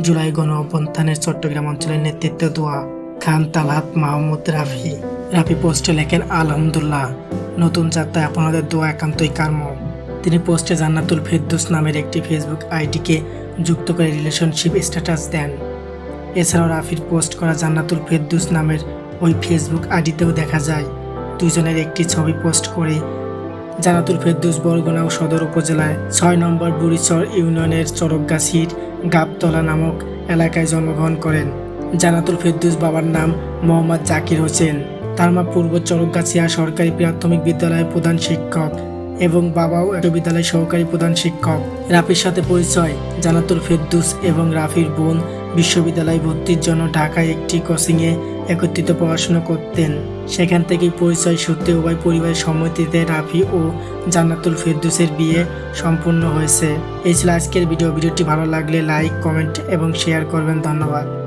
জুলাই গণ অভ্যন্থানের চট্টগ্রাম অঞ্চলের নেতৃত্ব দোয়া খান তালহাত মাহমুদ রাফি। রাফি পোস্টে লেখেন আলহামদুল্লাহ নতুন যাত্রায় আপনাদের দোয়া একান্তই কার্ম তিনি পোস্টে জান্নাতুল ফেরদুস নামের একটি ফেসবুক আইডিকে যুক্ত করে রিলেশনশিপ স্ট্যাটাস দেন। এছাড়াও রাফির পোস্ট করা জান্নাতুল ফেরদুস নামের ওই ফেসবুক আইডিতেও দেখা যায় দুজনের একটি ছবি পোস্ট করে জানাতুল ফেরদুস বরগুনা সদর উপজেলায় ছয় নম্বর বুড়িচর ইউনিয়নের চরকগাছির গাবতলা নামক এলাকায় জন্মগ্রহণ করেন। জানাতুল ফেরদুস বাবার নাম মোহাম্মদ জাকির হোসেন। তার মা পূর্ব চরকগাছিয়া সরকারি প্রাথমিক বিদ্যালয়ের প্রধান শিক্ষক এবং বাবাও এক বিদ্যালয়ের সহকারী প্রধান শিক্ষক। রাফির সাথে পরিচয় জানাতুল ফেরদুস এবং রাফির বোন বিশ্ববিদ্যালয়ে ভর্তির জন্য ঢাকায় একটি কোচিংয়ে একত্রিত পড়াশোনা করতেন। সেখান থেকে পরিচয় সূত্রে উভয় পরিবারের সম্মতিতে রাফি ও জান্নাতুল ফেরদুসের বিয়ে সম্পূর্ণ হয়েছে। এই ছিল আজকের ভিডিও। ভিডিওটি ভালো লাগলে লাইক, কমেন্ট এবং শেয়ার করবেন। ধন্যবাদ।